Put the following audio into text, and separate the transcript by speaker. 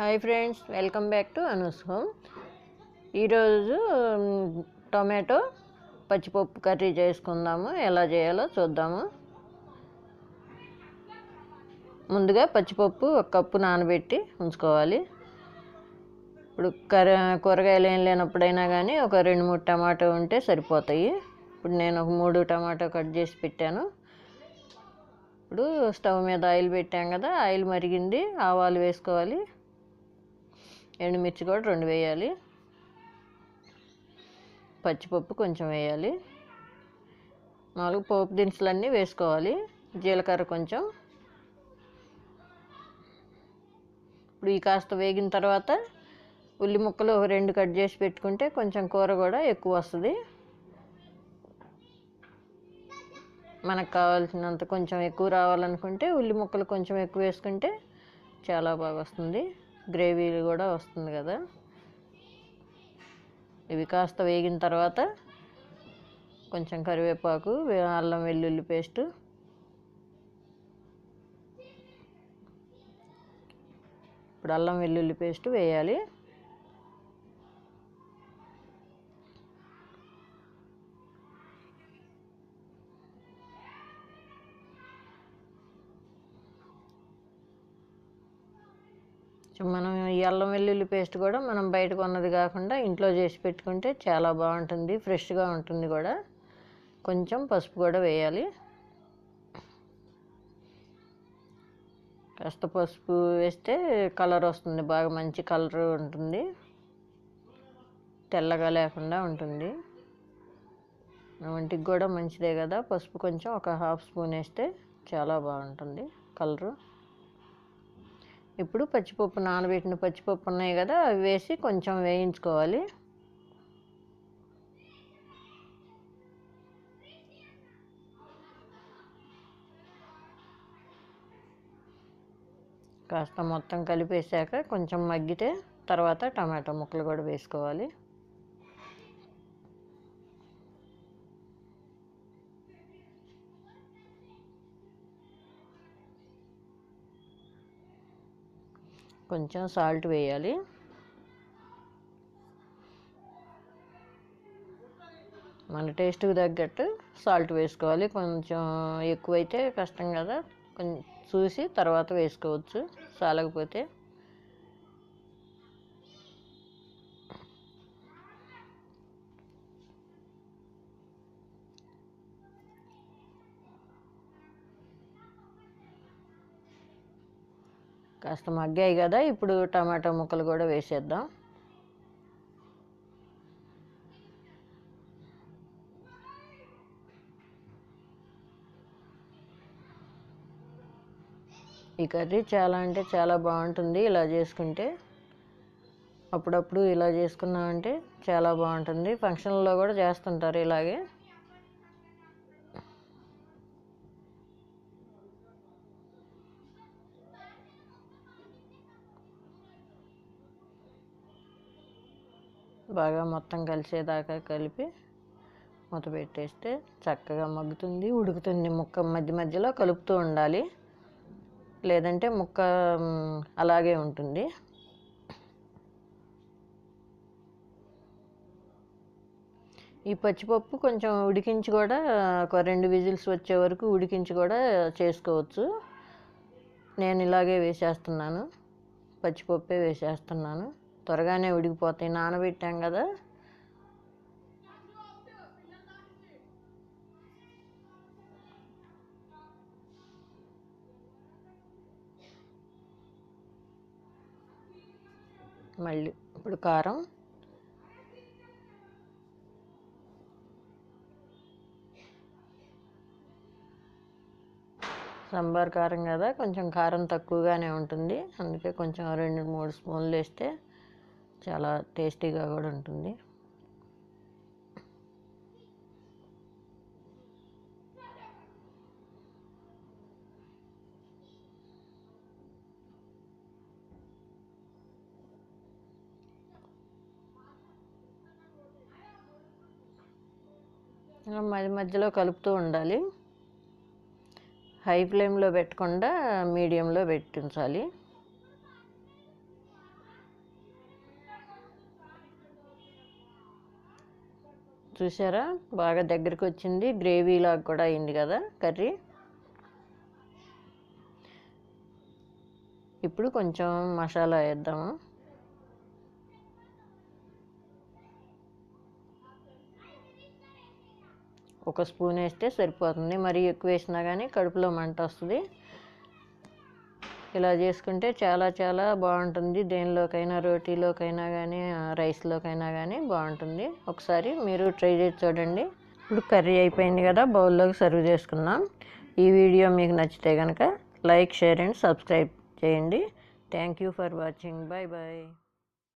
Speaker 1: Hi friends welcome back to Anu's home. ఈరోజు tomato పచ్చిపప్పు curry చేసుకుందాము. ఎలా చేయాలో చూద్దాము. ముందుగా పచ్చిపప్పు ఒక కప్పు నానబెట్టి ఉంచుకోవాలి. ఇప్పుడు కర్రీ కూరగాయలు ఏం లేనప్పుడైనా కానీ ఒక రెండు మూడు టమాటో ఉంటే సరిపోతాయి. ఇప్పుడు నేను ఒక మూడు టమాటో కట్ చేసి పెట్టాను. ఇప్పుడు స్టవ్ మీద ఆయిల్ పెట్టాం కదా ఆయిల్ మరిగింది ఆవాలు వేసుకోవాలి. ఎండుమిర్చి కూడా రెండు వేయాలి. పచ్చిపప్పు కొంచెం వేయాలి. నాలుగు పోపు దినుసులన్నీ వేసుకోవాలి. జీలకర్ర కొంచెం. ఇప్పుడు ఈ కాస్త వేగిన తర్వాత ఉల్లి ముక్కలు రెండు కట్ చేసి పెట్టుకుంటే కొంచెం కూర కూడా ఎక్కువ వస్తుంది. మనకు కావాల్సినంత కొంచెం ఎక్కువ రావాలనుకుంటే ఉల్లి ముక్కలు కొంచెం ఎక్కువ వేసుకుంటే చాలా బాగా వస్తుంది. గ్రేవీ కూడా వస్తుంది కదా. ఇవి కాస్త వేగిన తర్వాత కొంచెం కరివేపాకు వే- అల్లం వెల్లుల్లి పేస్ట్. ఇప్పుడు అల్లం వెల్లుల్లి పేస్ట్ వేయాలి. సో మనం ఎల్లం అల్లం వెల్లుల్లి పేస్ట్ కూడా మనం బయట కొన్నది కాకుండా ఇంట్లో చేసి పెట్టుకుంటే చాలా బాగుంటుంది ఫ్రెష్గా ఉంటుంది కూడా. కొంచెం పసుపు కూడా వేయాలి. కాస్త పసుపు వేస్తే కలర్ వస్తుంది బాగా మంచి కలర్ ఉంటుంది. తెల్లగా లేకుండా ఉంటుంది. మన ఒంటికి కూడా మంచిదే కదా పసుపు కొంచెం ఒక హాఫ్ స్పూన్ వేస్తే చాలా బాగుంటుంది కలరు. ఇప్పుడు పచ్చిపప్పు నానబెట్టిన పచ్చిపప్పు ఉన్నాయి కదా అవి వేసి కొంచెం వేయించుకోవాలి. కాస్త మొత్తం కలిపేశాక కొంచెం మగ్గితే తర్వాత టమాటా ముక్కలు కూడా వేసుకోవాలి. కొంచెం సాల్ట్ వేయాలి. మన టేస్ట్కి తగ్గట్టు సాల్ట్ వేసుకోవాలి. కొంచెం ఎక్కువైతే కష్టం కదా. కొంచెం చూసి తర్వాత వేసుకోవచ్చు. చాలకపోతే కాస్త మగ్గాయి కదా ఇప్పుడు టమాటా ముక్కలు కూడా వేసేద్దాం. ఈ కర్రీ చాలా అంటే చాలా బాగుంటుంది ఇలా చేసుకుంటే. అప్పుడప్పుడు ఇలా చేసుకున్నామంటే చాలా బాగుంటుంది. ఫంక్షన్లో కూడా చేస్తుంటారు ఇలాగే. బాగా మొత్తం కలిసేదాకా కలిపి మూత పెట్టేస్తే చక్కగా మగ్గుతుంది ఉడుకుతుంది ముక్క మధ్య మధ్యలో కలుపుతూ ఉండాలి. లేదంటే ముక్క అలాగే ఉంటుంది. ఈ పచ్చిపప్పు కొంచెం ఉడికించి కూడా ఒక రెండు విజిల్స్ వచ్చే వరకు ఉడికించి కూడా చేసుకోవచ్చు. నేను ఇలాగే వేసేస్తున్నాను. పచ్చిపప్పే వేసేస్తున్నాను. త్వరగానే ఉడికిపోతాయి నానబెట్టాం కదా. మళ్ళీ ఇప్పుడు కారం. సాంబార్ కారం కదా. కొంచెం కారం తక్కువగానే ఉంటుంది. అందుకే కొంచెం రెండు మూడు స్పూన్లు వేస్తే చాలా టేస్టీగా కూడా ఉంటుంది. మధ్య మధ్యలో కలుపుతూ ఉండాలి. హై ఫ్లేమ్లో పెట్టకుండా మీడియంలో పెట్టించాలి. చూసారా బాగా దగ్గరికి వచ్చింది గ్రేవీ లాగా కూడా అయింది కదా కర్రీ. ఇప్పుడు కొంచెం మసాలా వేద్దాము. ఒక స్పూన్ వేస్తే సరిపోతుంది. మరీ ఎక్కువ వేసినా కానీ కడుపులో మంట వస్తుంది. ఇలా చేసుకుంటే చాలా చాలా బాగుంటుంది. దేనిలోకైనా రోటీలోకైనా కానీ రైస్లోకైనా కానీ బాగుంటుంది. ఒకసారి మీరు ట్రై చేసి చూడండి. ఇప్పుడు కర్రీ అయిపోయింది కదా బౌల్లోకి సర్వ్ చేసుకుందాం. ఈ వీడియో మీకు నచ్చితే కనుక లైక్ షేర్ అండ్ సబ్స్క్రైబ్ చేయండి. Thank you for watching. Bye bye